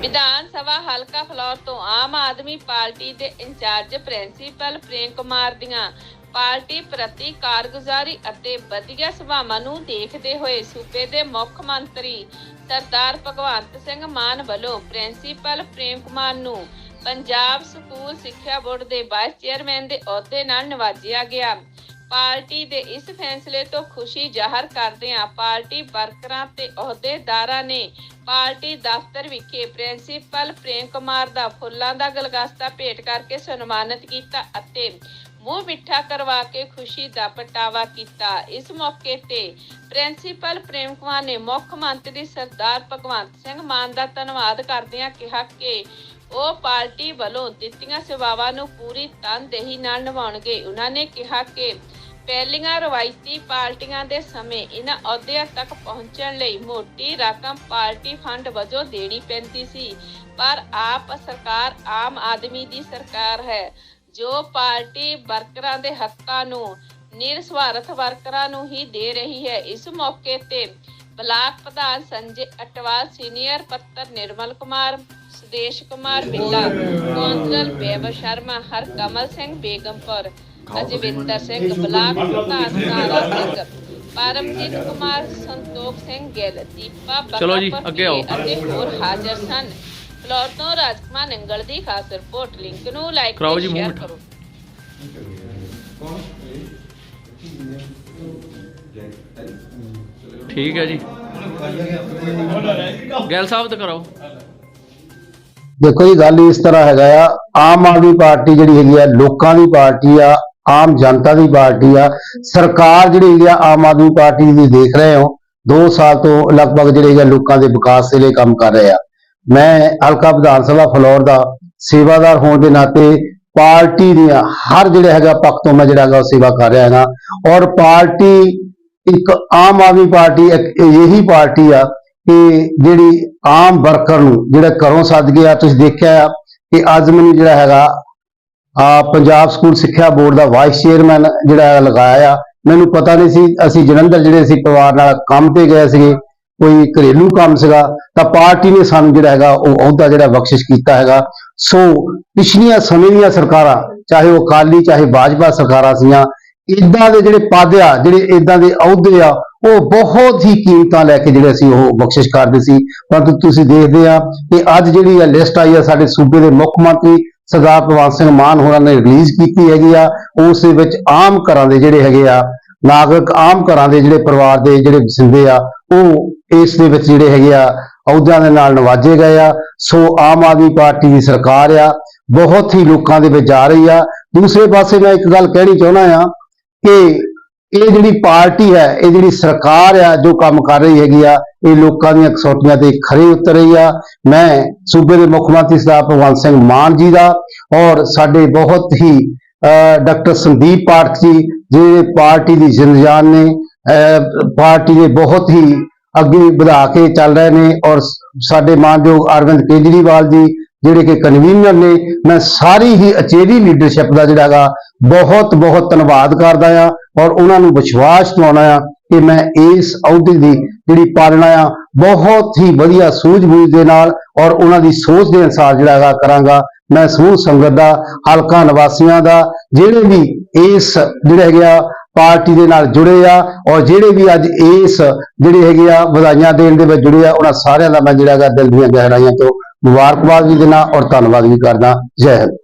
ਵਿਧਾਨ ਸਭਾ ਹਲਕਾ ਫਲੌਰ ਤੋਂ ਆਮ ਆਦਮੀ ਪਾਰਟੀ ਦੇ in charge principal Prem Kumar ਦੀਆਂ ਪਾਰਟੀ ਪ੍ਰਤੀ ਕਾਰਗੁਜ਼ਾਰੀ ਅਤੇ ਵਧੀਆ ਸੁਭਾਵਾਂ ਨੂੰ ਦੇਖਦੇ ਹੋਏ ਸੂਬੇ ਦੇ ਮੁੱਖ ਮੰਤਰੀ ਸਰਦਾਰ ਭਗਵੰਤ ਸਿੰਘ ਮਾਨ ਵੱਲੋਂ ਪ੍ਰਿੰਸੀਪਲ ਪ੍ਰੇਮ ਕੁਮਾਰ ਨੂੰ ਪੰਜਾਬ ਸਕੂਲ ਸਿੱਖਿਆ ਬੋਰਡ ਦੇ ਵਾਈਸ ਚੇਅਰਮੈਨ ਦੇ ਅਹੁਦੇ ਨਾਲ ਨਿਵਾਜਿਆ ਗਿਆ। ਪਾਰਟੀ ਦੇ ਇਸ ਫੈਸਲੇ ਤੋਂ ਖੁਸ਼ੀ ਜ਼ਾਹਰ ਕਰਦਿਆਂ ਪਾਰਟੀ ਵਰਕਰਾਂ ਤੇ ਅਹੁਦੇਦਾਰਾਂ ਨੇ ਪਾਰਟੀ ਦਫ਼ਤਰ ਵਿਖੇ ਪ੍ਰਿੰਸੀਪਲ ਪ੍ਰੇਮ ਕੁਮਾਰ ਦਾ ਫੁੱਲਾਂ ਦਾ ਗਲਗਸਤਾ ਭੇਟ ਕਰਕੇ ਸਨਮਾਨਿਤ ਕੀਤਾ ਅਤੇ ਮੂੰਹ ਮਿੱਠਾ ਕਰਵਾ ਕੇ ਖੁਸ਼ੀ ਦਾ ਪਟਾਵਾ ਕੀਤਾ। ਇਸ ਮੌਕੇ ਤੇ ਪ੍ਰਿੰਸੀਪਲ ਪ੍ਰੇਮ ਕੁਮਾਰ ਨੇ ਮੁੱਖ ਮੰਤਰੀ ਸਰਦਾਰ ਭਗਵੰਤ ਸਿੰਘ ਮਾਨ ਦਾ ਧੰਨਵਾਦ ਕਰਦਿਆਂ ਕਿਹਾ ਕਿ ਉਹ ਪਾਰਟੀ ਵੱਲੋਂ ਦਿੱਤੀਆਂ ਸੇਵਾਵਾਂ ਨੂੰ ਪੂਰੀ ਤਨਦੇਹੀ ਨਾਲ ਨਿਭਾਉਣਗੇ। ਉਹਨਾਂ ਨੇ ਕਿਹਾ ਕਿ ਪਹਿਲੀਆਂ ਰਵਾਇਤੀ ਪਾਰਟੀਆਂ ਦੇ ਸਮੇਂ ਇਹਨਾਂ ਅਹੁਦਿਆਂ ਤੱਕ ਪਹੁੰਚਣ ਲਈ ਮੋਟੀ ਰਕਮ ਪਾਰਟੀ ਫੰਡ ਵਜੋਂ ਦੇਣੀ ਪੈਂਦੀ ਸੀ। ਪਰ ਆਪ ਸਰਕਾਰ ਆਮ ਆਦਮੀ ਦੀ ਸਰਕਾਰ ਹੈ, ਜੋ ਪਾਰਟੀ ਵਰਕਰਾਂ ਦੇ ਹੱਕਾਂ ਨੂੰ, ਨਿਰਸਵਾਰਥ ਵਰਕਰਾਂ ਨੂੰ ਹੀ ਦੇ ਰਹੀ ਹੈ। ਇਸ ਮੌਕੇ ਤੇ ਬਲਾਕ ਪ੍ਰਧਾਨ ਸੰਜੇ ਅਟਵਾਲ, ਸੀਨੀਅਰ ਪੱਤਰ ਨਿਰਮਲ ਕੁਮਾਰ, ਸੁਦੇਸ਼ ਕੁਮਾਰ ਬਿੱਲਾ, ਕੌਂਸਲਰ ਬੇਵ ਸ਼ਰਮਾ, ਹਰਕਮਲ ਸਿੰਘ ਬੇਗਮਪੁਰ ਅਜਿੰਦਰ ਸਿੰਘ ਬਲਾਕ ਪ੍ਰਧਾਨ ਕਾਲਾ ਸਿੰਘ। ਪਰਮਜੀਤ ਕੁਮਾਰ ਸੰਤੋਖ ਸਿੰਘ ਗਿੱਲ ਦੀਪਾ ਚਲੋ ਜੀ, ਅੱਗੇ ਆਓ। ਅਤੇ ਹੋਰ ਹਾਜ਼ਰ ਸਨ। ਫਲੋਰ ਤੋਂ ਰਾਜਕੁਮਾਰ ਨੰਗਲ ਦੀ ਖਾਸ ਰਿਪੋਰਟ। ਲਿੰਕ ਨੂੰ ਲਾਈਕ ਕਰਾਓ ਤੇ ਜੀ, ਮੂੰਹ ਸ਼ੇਅਰ ਮਿੱਠਾ। ਕਰੋ। ਠੀਕ ਹੈ ਜੀ। ਗੈਲ ਸਾਹਿਬ ਤੇ ਕਰਾਓ। ਦੇਖੋ ਜੀ ਗੱਲ ਇਸ ਤਰ੍ਹਾਂ ਹੈਗਾ ਆ ਆਮ ਆਦਮੀ ਪਾਰਟੀ ਜਿਹੜੀ ਹੈਗੀ ਆ ਲੋਕਾਂ ਦੀ ਪਾਰਟੀ ਆ ਆਮ ਜਨਤਾ ਦੀ ਪਾਰਟੀ ਆ। ਸਰਕਾਰ ਜਿਹੜੀ ਹੈਗੀ ਆ, ਆਮ ਆਦਮੀ ਪਾਰਟੀ ਦੀ ਦੇਖ ਰਹੇ ਹੋ 2 ਸਾਲ ਤੋਂ ਲਗਭਗ ਜਿਹੜੇ ਆ, ਲੋਕਾਂ ਦੇ ਵਿਕਾਸ ਦੇ ਲਈ ਕੰਮ ਕਰ ਰਹੇ ਆ। ਮੈਂ ਹਲਕਾ ਵਿਧਾਨ ਸਭਾ ਫਲੋਰ ਦਾ ਸੇਵਾਦਾਰ ਹੋਣ ਦੇ ਨਾਤੇ ਪਾਰਟੀ ਦੀਆਂ ਹਰ ਜਿਹੜਾ ਹੈਗਾ ਪੱਖ ਤੋਂ ਮੈਂ ਜਿਹੜਾ ਹੈਗਾ ਉਹ ਸੇਵਾ ਕਰ ਰਿਹਾ ਹੈਗਾ। ਔਰ ਪਾਰਟੀ ਇੱਕ ਆਮ ਆਦਮੀ ਪਾਰਟੀ, ਇੱਕ ਇਹੀ ਪਾਰਟੀ ਆ ਕਿ ਜਿਹੜੀ ਆਮ ਵਰਕਰ ਨੂੰ, ਜਿਹੜਾ ਘਰੋਂ ਸੱਦ ਗਿਆ ਤੁਸੀਂ ਦੇਖਿਆ ਆ ਕਿ ਆਜ਼ਮਨੀ ਜਿਹੜਾ ਹੈਗਾ ਆ ਪੰਜਾਬ ਸਕੂਲ ਸਿੱਖਿਆ ਬੋਰਡ ਦਾ ਵਾਈਸ ਚੇਅਰਮੈਨ ਜਿਹੜਾ ਹੈਗਾ ਲਗਾਇਆ ਆ, ਮੈਨੂੰ ਪਤਾ ਨਹੀਂ ਸੀ, ਅਸੀਂ ਜਲੰਧਰ ਜਿਹੜੇ ਸੀ ਪਰਿਵਾਰ ਨਾਲ ਕੰਮ ਤੇ ਗਏ ਸੀਗੇ, ਕੋਈ ਘਰੇਲੂ ਕੰਮ ਸੀਗਾ, ਤਾਂ ਪਾਰਟੀ ਨੇ ਸਾਨੂੰ ਜਿਹੜਾ ਹੈਗਾ, ਉਹ ਅਹੁਦਾ ਜਿਹੜਾ ਬਖਸ਼ਿਸ਼ ਕੀਤਾ ਹੈਗਾ। ਸੋ ਪਿਛਲੀਆਂ ਸਮੇਂ ਦੀਆਂ ਸਰਕਾਰਾਂ, ਚਾਹੇ ਉਹ ਅਕਾਲੀ, ਚਾਹੇ ਭਾਜਪਾ ਸਰਕਾਰਾਂ ਸੀਆਂ ਇਦਾਂ ਦੇ ਜਿਹੜੇ ਪਦ ਆ, ਜਿਹੜੇ ਇਦਾਂ ਦੇ ਅਹੁਦੇ ਆ, ਉਹ ਬਹੁਤ ਹੀ ਕੀਮਤਾਂ ਲੈ ਕੇ ਜਿਹੜੇ ਅਸੀਂ ਉਹ ਬਖਸ਼ਿਸ਼ ਕਰਦੇ ਸੀ। ਪਰੰਤੂ ਤੁਸੀਂ ਦੇਖਦੇ ਆ ਕਿ ਅੱਜ ਜਿਹੜੀ ਆ ਲਿਸਟ ਆਈ ਆ ਸਾਡੇ ਸੂਬੇ ਦੇ ਮੁੱਖ ਮੰਤਰੀ ਸਰਦਾਰ ਭਗਵੰਤ ਸਿੰਘ ਮਾਨ ਹੋਰਾਂ ਨੇ ਰਿਲੀਜ਼ ਕੀਤੀ ਹੈਗੀ ਆ, ਉਸ ਦੇ ਵਿੱਚ ਆਮ ਘਰਾਂ ਦੇ ਜਿਹੜੇ ਹੈਗੇ ਆ, ਨਾਗਰਿਕ ਆਮ ਘਰਾਂ ਦੇ ਜਿਹੜੇ ਪਰਿਵਾਰ ਦੇ ਜਿਹੜੇ ਵਸਿੰਦੇ ਆ, ਉਹ ਇਸ ਦੇ ਵਿੱਚ ਜਿਹੜੇ ਹੈਗੇ ਆ, ਅਹੁਦਿਆਂ ਦੇ ਨਾਲ ਨਵਾਜੇ ਗਏ ਆ। ਸੋ ਆਮ ਆਦਮੀ ਪਾਰਟੀ ਦੀ ਸਰਕਾਰ ਆ, ਬਹੁਤ ਹੀ ਲੋਕਾਂ ਦੇ ਵਿੱਚ ਜਾ ਰਹੀ ਆ। ਦੂਸਰੇ ਪਾਸੇ ਮੈਂ ਇੱਕ ਗੱਲ ਕਹਿਣੀ ਚਾਹੁੰਦਾ ਆ ਕਿ ਇਹ ਜਿਹੜੀ ਪਾਰਟੀ ਹੈ, ਇਹ ਜਿਹੜੀ ਸਰਕਾਰ ਆ, ਜੋ ਕੰਮ ਕਰ ਰਹੀ ਹੈਗੀ ਆ, ਇਹ ਲੋਕਾਂ ਦੀਆਂ ਕਸੌਟੀਆਂ ਤੇ ਖਰੇ ਉਤਰ ਰਹੀ ਆ। ਮੈਂ ਸੂਬੇ ਦੇ ਮੁੱਖ ਮੰਤਰੀ ਸਰਦਾਰ ਭਗਵੰਤ ਸਿੰਘ ਮਾਨ ਜੀ ਦਾ ਔਰ ਸਾਡੇ ਬਹੁਤ ਹੀ ਡਾਕਟਰ ਸੰਦੀਪ ਪਾਠਕ ਜੀ, ਜਿਹੜੇ ਪਾਰਟੀ ਦੀ ਜ਼ਿੰਦਜਾਨ ਨੇ ਪਾਰਟੀ ਦੇ ਬਹੁਤ ਹੀ ਅੱਗੇ ਵਧਾ ਕੇ ਚੱਲ ਰਹੇ ਨੇ ਔਰ ਸਾਡੇ ਮਾਨਯੋਗ ਅਰਵਿੰਦ ਕੇਜਰੀਵਾਲ ਜੀ ਜਿਹੜੇ ਕਿ ਕਨਵੀਨਰ ਨੇ, ਮੈਂ ਸਾਰੀ ਹੀ ਅਚੇਰੀ ਲੀਡਰਸ਼ਿਪ ਦਾ ਜਿਹੜਾ ਹੈਗਾ ਬਹੁਤ ਬਹੁਤ ਧੰਨਵਾਦ ਕਰਦਾ ਆ ਔਰ ਉਹਨਾਂ ਨੂੰ ਵਿਸ਼ਵਾਸ ਦਿਵਾਉਣਾ ਆ ਕਿ ਮੈਂ ਇਸ ਅਹੁਦੇ ਦੀ ਜਿਹੜੀ ਪਾਲਣਾ ਆ ਬਹੁਤ ਹੀ ਵਧੀਆ ਸੂਝ-ਬੂਝ ਦੇ ਨਾਲ ਔਰ ਉਹਨਾਂ ਦੀ ਸੋਚ ਦੇ ਅਨੁਸਾਰ ਜਿਹੜਾ ਹੈਗਾ ਕਰਾਂਗਾ। ਮੈਂ ਸਮੂਹ ਸੰਗਤ ਦਾ, ਹਲਕਾ ਨਿਵਾਸੀਆਂ ਦਾ, ਜਿਹੜੇ ਵੀ ਇਸ ਜਿਹੜੇ ਹੈਗੇ ਆ ਪਾਰਟੀ ਦੇ ਨਾਲ ਜੁੜੇ ਆ ਔਰ ਜਿਹੜੇ ਵੀ ਅੱਜ ਇਸ ਜਿਹੜੇ ਹੈਗੇ ਆ ਵਧਾਈਆਂ ਦੇਣ ਦੇ ਵਿੱਚ ਜੁੜੇ ਆ, ਉਹਨਾਂ ਸਾਰਿਆਂ ਦਾ ਮੈਂ ਜਿਹੜਾ ਦਿਲ ਦੀਆਂ ਗਹਿਰਾਈਆਂ ਤੋਂ ਮੁਬਾਰਕਬਾਦ ਵੀ ਦਿੰਦਾ ਔਰ ਧੰਨਵਾਦ ਵੀ ਕਰਦਾ। ਜੈ ਹਿੰਦ।